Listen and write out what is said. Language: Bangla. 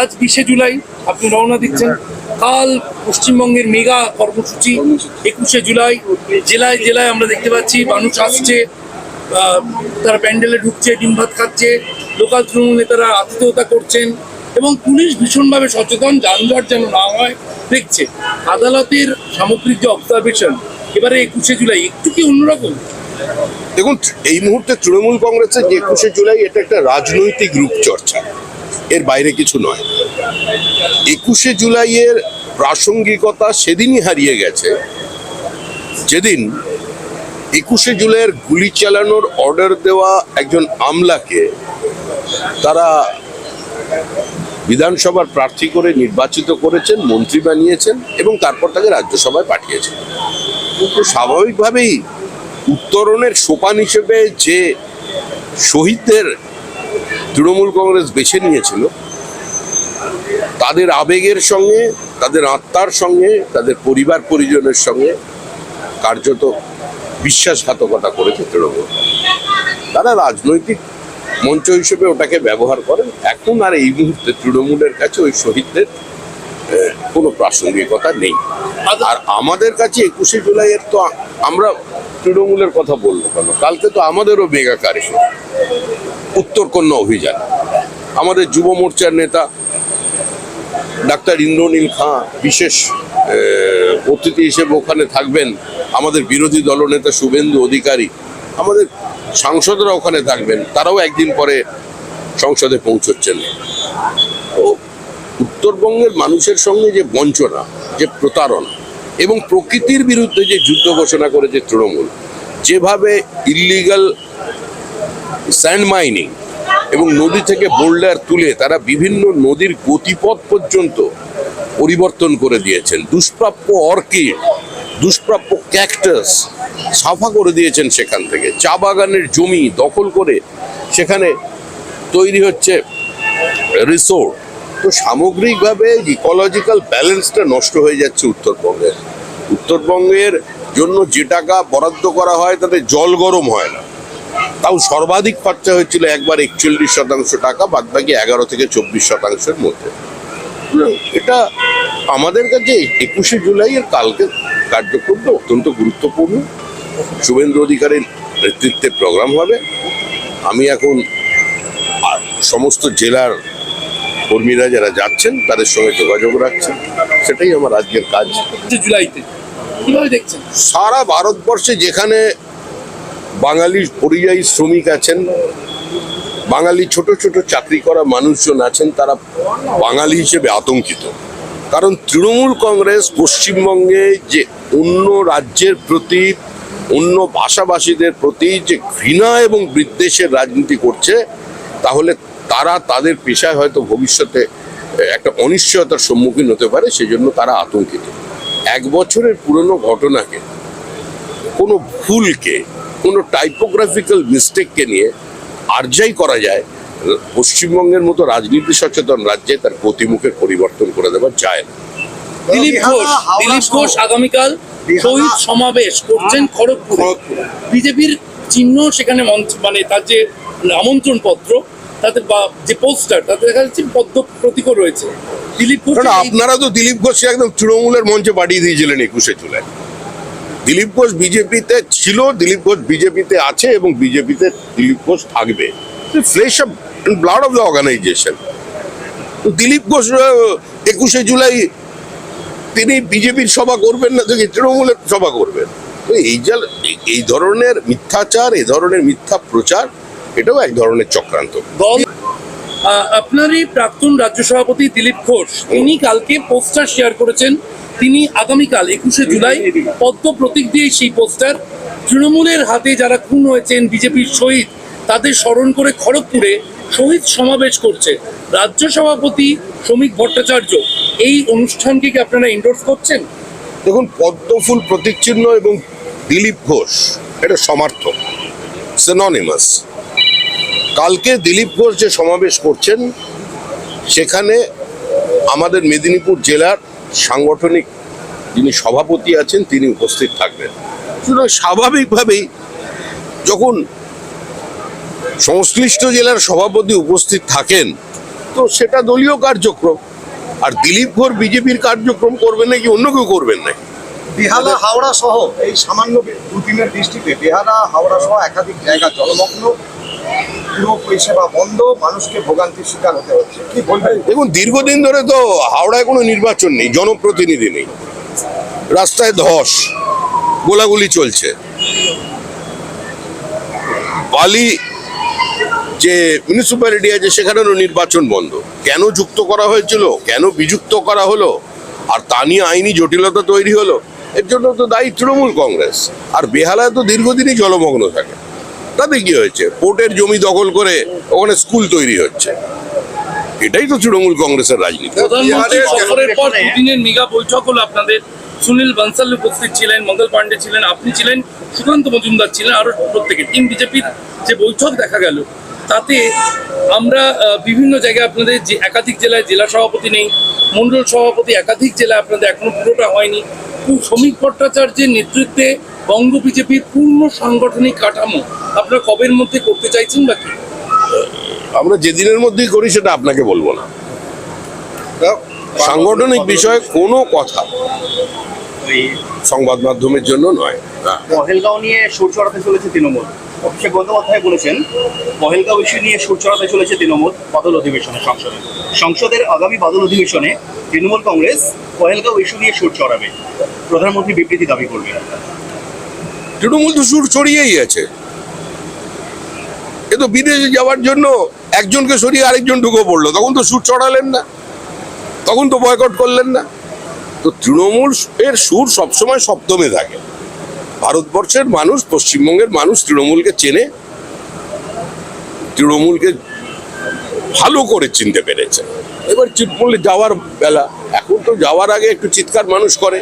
আজ বিশে জুলাই, আপনি রওনা দিচ্ছেন। কাল পশ্চিমবঙ্গের মেগা কর্মসূচি, একুশে জুলাই। জেলায় জেলায় আমরা দেখতে পাচ্ছি, মানুষ আসছে তারা প্যান্ডেলে ঢুকছে, ডিম ভাত খাচ্ছে, লোকাল তৃণমূল নেতারা আতিথেয়তা করছেন এবং পুলিশ ভীষণভাবে সচেতন, যানজট যেন না হয়, দেখছে। আদালতের সামগ্রিক যে অবজারভেশন এবারে একুশে জুলাই, একটু কি অন্যরকম? দেখুন, এই মুহূর্তে তৃণমূল কংগ্রেসের যে একুশে জুলাই, এটা একটা রাজনৈতিক রূপচর্চা। এর বাইরে কিছু নয়। একুশে জুলাইয়ের প্রাসঙ্গিকতা সেদিনই হারিয়ে গেছে। যেদিন একুশে জুলাইয়ের গুলি চালানোর অর্ডার দেওয়া একজন আমলাকে তারা বিধানসভার প্রার্থী করে নির্বাচিত করেছেন, মন্ত্রী বানিয়েছেন এবং তারপর তাকে রাজ্যসভায় পাঠিয়েছেন। কিন্তু স্বাভাবিকভাবেই উত্তরণের সোপান হিসেবে যে শহীদদের তৃণমূল কংগ্রেস বেছে নিয়েছিল, তাদের আবেগের সঙ্গে, তাদের আত্মার সঙ্গে, তাদের পরিবার পরিজনের সঙ্গে কার্যত বিশ্বাসঘাতকতা করেছে তৃণমূল। তারা রাজনৈতিক মঞ্চ হিসেবে ওটাকে ব্যবহার করেন এখন আর এই মুহূর্তে তৃণমূলের কাছে ওই শহীদদের কোনো প্রাসঙ্গিকতা নেই। আর আমাদের কাছে একুশে জুলাইয়ের তো আমরা তৃণমূলের কথা বলব কেন? কালকে তো আমাদেরও মেগা কার্য উত্তরকন্যা অভিযান। আমাদের যুব মোর্চার নেতা ডাক্তার ইন্দ্রনীল খাঁ বিশেষ অতিথি হিসেবে ওখানে থাকবেন। আমাদের বিরোধী দলনেতা শুভেন্দু অধিকারী, আমাদের সাংসদরা ওখানে থাকবেন। তারাও একদিন পরে সংসদে পৌঁছচ্ছেন। তো উত্তরবঙ্গের মানুষের সঙ্গে যে বঞ্চনা, যে প্রতারণা এবং প্রকৃতির বিরুদ্ধে যে যুদ্ধ ঘোষণা করেছে তৃণমূল, যেভাবে ইলিগাল স্যান্ড মাইনিং এবং নদী থেকে বোল্ডার তুলে তারা বিভিন্ন নদীর গতিপথ পর্যন্ত পরিবর্তন করে দিয়েছেন। দুষ্প্রাপ্য অর্কিড, দুষ্প্রাপ্য ক্যাকটাস সাফা করে দিয়েছেন সেখান থেকে। চা বাগানের জমি দখল করে সেখানে তৈরি হচ্ছে রিসোর্ট তো সামগ্রিকভাবে ইকোলজিক্যাল ব্যালেন্সটা নষ্ট হয়ে যাচ্ছে উত্তরবঙ্গের উত্তরবঙ্গের জন্য যে টাকা বরাদ্দ করা হয়, তাতে জল গরম হয় না। তাও সর্বাধিক খরচা হয়েছিল একবার একচল্লিশ শতাংশ টাকা বাদ বাকি এগারো থেকে চব্বিশ শতাংশের মধ্যে। এটা আমাদের কাছে একুশে জুলাইয়ের কালকে কার্যক্রমটা অত্যন্ত গুরুত্বপূর্ণ। শুভেন্দু অধিকারীর নেতৃত্বে প্রোগ্রাম হবে। আমি এখন সমস্ত জেলার কর্মীরা যারা যাচ্ছেন তাদের সঙ্গে যোগাযোগ রাখছেন সেটাই আমার আজকের কাজ। জুলাইতে। কীভাবে দেখছেন? সারা ভারতবর্ষে যেখানে বাঙালি পরিযায়ী শ্রমিক আছেন, বাঙালি ছোট ছোট চাকরি করা মানুষজন আছেন, তারা বাঙালি হিসেবে আতঙ্কিত। কারণ তৃণমূল কংগ্রেস পশ্চিমবঙ্গে যে অন্য রাজ্যের প্রতি, অন্য ভাষাভাষীদের প্রতি যে ঘৃণা এবং বিদ্বেষের রাজনীতি করছে, তাহলে তারা তাদের পেশায় হয়তো ভবিষ্যতে একটা অনিশ্চয়তার সম্মুখীন হতে পারে, সেজন্য তারা আতঙ্কিত। এক বছরের পুরনো ঘটনাকে, কোনো ভুলকে কোনো টাইপোগ্রাফিক্যাল মিস্টেককে নিয়ে আরজাই করা যায় পশ্চিমবঙ্গের মতো রাজনীতি সচেতন রাজ্যে তার গতিমুখের পরিবর্তন করে দেওয়া যায় না। দিলীপ ঘোষ দিলীপ ঘোষ আগামীকাল শহীদ সমাবেশ করছেন খড়গপুরে। বিজেপির চিহ্ন সেখানে মঞ্চ- মানে তার যে আমন্ত্রণ পত্র তাতে বা যে পোস্টার তাতে দেখা যাচ্ছে পদ্ম প্রতীকও রয়েছে। দিলীপ ঘোষ আপনারা তো দিলীপ ঘোষকে একদম তৃণমূলের মঞ্চে পাঠিয়ে দিয়েছিলেন একুশে জুলাই। দিলীপ ঘোষ বিজেপিতে ছিল, দিলীপ ঘোষ বিজেপিতে আছে এবং বিজেপিতে দিলীপ ঘোষ থাকবে। Flesh of blood of the organisation তো দিলীপ ঘোষ একুশে জুলাই তিনি বিজেপির সভা করবেন না থেকে তৃণমূলের সভা করবেন। তো এই যা, এই- ধরনের মিথ্যাচার, এই ধরনের মিথ্যা প্রচার, এটাও এক ধরনের চক্রান্ত। আপনারই প্রাক্তন রাজ্য সভাপতি দিলীপ ঘোষ তিনি কালকে পোস্টার শেয়ার করেছেন। তিনি আগামীকাল একুশে জুলাই পদ্ম প্রতীক দিয়ে সেই পোস্টার। তৃণমূলের হাতে যারা খুন হয়েছেন, বিজেপির শহীদ, তাদের স্মরণ করে খড়গপুরে শহীদ সমাবেশ করছে রাজ্য সভাপতি শ্রমিক ভট্টাচার্য। এই অনুষ্ঠানকে কি আপনারা এন্ডোর্স করছেন? দেখুন, পদ্মফুল প্রতীক চিহ্ন এবং দিলীপ ঘোষ, এটা সমার্থক সিননিমাস কালকে দিলীপ ঘোষ যে সমাবেশ করছেন, সেখানে আমাদের মেদিনীপুর জেলার সাংগঠনিক যিনি সভাপতি আছেন, তিনি উপস্থিত থাকবেন। সুতরাং স্বাভাবিকভাবেই যখন সংশ্লিষ্ট জেলার সভাপতি উপস্থিত থাকেন, তো সেটা দলীয় কার্যক্রম। আর দিলীপ ঘোর বিজেপির কার্যক্রম করবেন নাকি অন্য কেউ করবেন নাকি? বেহালা, হাওড়া সহ এই সামান্য দুদিনের বৃষ্টিতে বেহালা, হাওড়া সহ একাধিক জায়গা জলমগ্ন। পুরো পরিষেবা বন্ধ, মানুষকে ভোগান্তির শিকার হতে হচ্ছে। কি বলবেন? দেখুন, দীর্ঘদিন ধরে তো হাওড়ায় কোনো নির্বাচন নেই, জনপ্রতিনিধি নেই। রাস্তায় ধস, গোলাগুলি চলছে। বালি যে মিউনিসিপ্যালিটি আছে সেখানেও নির্বাচন বন্ধ। কেন যুক্ত করা হয়েছিল? কেন বিযুক্ত করা হলো? আর তা নিয়ে আইনি জটিলতা তৈরি হলো? এর জন্য তো দায়ী তৃণমূল কংগ্রেস। আর বেহালায় তো দীর্ঘদিনই জলমগ্ন থাকে। তাতে কি হয়েছে? পোর্টের জমি দখল করে ওখানে স্কুল তৈরি হচ্ছে। এটাই তো তৃণমূল কংগ্রেসের রাজনীতি। দুদিনের মেগা বৈঠক হলো আপনাদের। সুনীল বানসাল উপস্থিত ছিলেন মঙ্গল পান্ডে ছিলেন আপনি ছিলেন সুকান্ত মজুমদার ছিলেন আরও প্রত্যেকে। টিম বিজেপির যে বৈঠক দেখা গেল তাতে আমরা বিভিন্ন জায়গায় আপনাদের যে একাধিক জেলায় জেলা সভাপতি নেই মন্ডল সভাপতি একাধিক জেলায় আপনাদের এখনও পুরোটা হয়নি। শ্রমিক ভট্টাচার্যের নেতৃত্বে বঙ্গ বিজেপির পূর্ণ সাংগঠনিক কাঠামো আপনারা কবের মধ্যে করতে চাইছেন বা কি? আমরা যেদিনের মধ্যেই করি সেটা আপনাকে বলব না। সাংগঠনিক বিষয়ে কোনো কথা সংবাদ মাধ্যমের জন্য নয়। পহেলগাঁও নিয়ে সুর চড়াতে চলেছে তৃণমূল। অভিষেক বন্দ্যোপাধ্যায় বলেছেন পহেলগাঁও ইস্যু নিয়ে সুর চড়াতে চলেছে তৃণমূল বাদল অধিবেশনে সংসদে। সংসদের আগামী বাদল অধিবেশনে তৃণমূল কংগ্রেস পহেলগাঁও ইস্যু নিয়ে সুর চড়াবে। প্রধানমন্ত্রী বিবৃতি দাবি করবেন। তৃণমূল তো সুর ছড়িয়েই আছে। এ তো বিদেশে যাওয়ার জন্য একজনকে সরিয়ে আরেকজন ঢুকে পড়ল, তখন তো সুর চড়ালেন না। তখন তো বয়কট করলেন না। তো তৃণমূল এর সুর সবসময় সপ্তমে থাকে। ভারতবর্ষের মানুষ, পশ্চিমবঙ্গের মানুষ তৃণমূলকে চেনে, তৃণমূলকে ভালো করে চিনতে পেরেছে। এবার তৃণমূলে যাওয়ার বেলা। এখন তো যাওয়ার আগে একটু চিৎকার মানুষ করে।